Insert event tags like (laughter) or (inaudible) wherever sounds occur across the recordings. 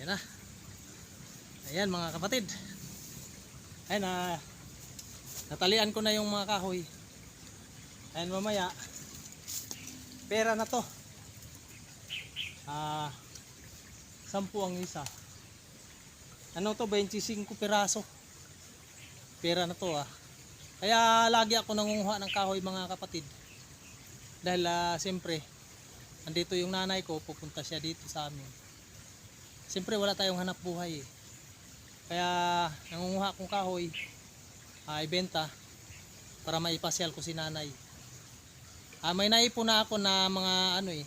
Ayan na. Ayan mga kapatid. Ayan na. Natalian ko na yung mga kahoy. Ayan mamaya. Pera na to. Ah, sampu ang isa. Ano to, 25 piraso. Pera na to ah. Kaya lagi ako nangunguha ng kahoy mga kapatid. Dahil ah, siyempre, andito yung nanay ko, pupunta siya dito sa amin. Siyempre wala tayong hanap buhay eh. Kaya nangunguha akong kahoy, ah, ibenta para maipasyal ko si nanay. Ah, may naipon na ako na mga ano eh.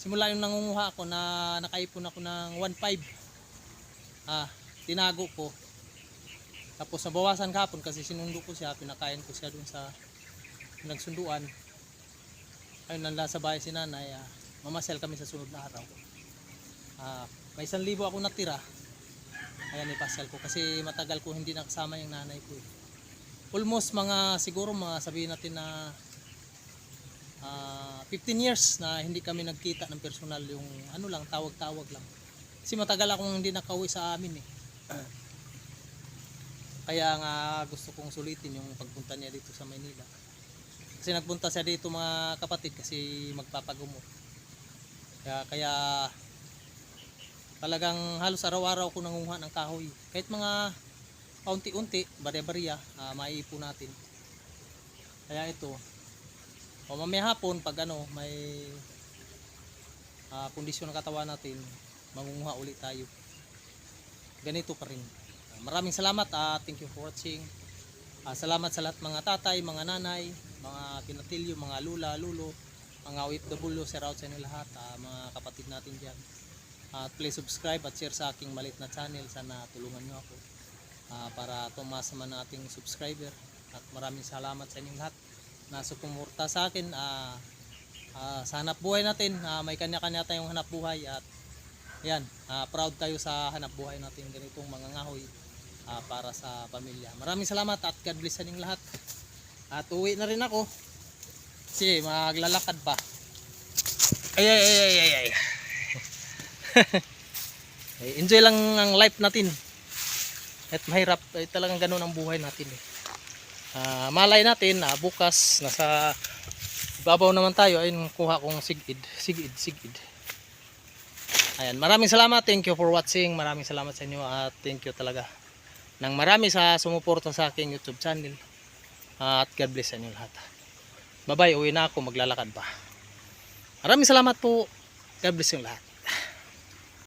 Simula yung nangunguha ako na nakaipon ako ng 1.5. Ah, tinago ko. Tapos nabawasan kahapon kasi sinundo ko siya, pinakain ko siya dun sa nagsunduan. Ayun, nanda sa bahay si nanay, ah, mamasel kami sa sunod na araw. Ah, may isang libo ako natira. Ayan, ipasyal ko kasi matagal ko hindi nakasama yung nanay ko. eh. Almost mga, siguro mga sabihin natin na ah, 15 years na hindi kami nagkita ng personal yung ano lang, tawag-tawag lang. Kasi matagal akong hindi nakauwi sa amin eh. Kaya nga gusto kong sulitin yung pagpunta niya dito sa Maynila. Kasi nagpunta siya dito mga kapatid kasi magpapagumot. Kaya, kaya talagang halos araw-araw ko nangunguha ng kahoy. Kahit mga paunti-unti, barya-barya, uh, maiipon natin. Kaya ito, o mamaya hapon pag ano, may ah, kondisyon ng katawan natin, mangunguha ulit tayo. Ganito pa rin. Maraming salamat at thank you for watching. Ah, salamat sa lahat mga tatay, mga nanay, mga pinatilyo, mga lula, lulo, mga OFW, share out sa inyo lahat, ah, mga kapatid natin dyan. At please subscribe at share sa aking malit na channel. Sana tulungan nyo ako ah, para tumaas naman ating subscriber. At maraming salamat sa inyong lahat na sumurta sa akin. Ah, ah, sa hanap buhay natin, ah, may kanya-kanya tayong hanap buhay at yan, ah, proud tayo sa hanap buhay natin ganitong mga ngahoy ah, para sa pamilya. Maraming salamat at God bless sa lahat. At uwi na rin ako. Kasi maglalakad pa. Ay ay ay ay ay. ay. (laughs) Enjoy lang ang life natin. At mahirap, eh, talagang ganun ang buhay natin eh. Ah, malay natin na bukas nasa babaw naman tayo ayun kuha kong sigid, sigid, sigid. Ayan, maraming salamat. Thank you for watching. Maraming salamat sa inyo at thank you talaga. Nang marami sa sumuporta sa aking YouTube channel. At God bless sa inyo lahat. Bye-bye, uwi na ako, maglalakad pa. Maraming salamat po. God bless yung lahat.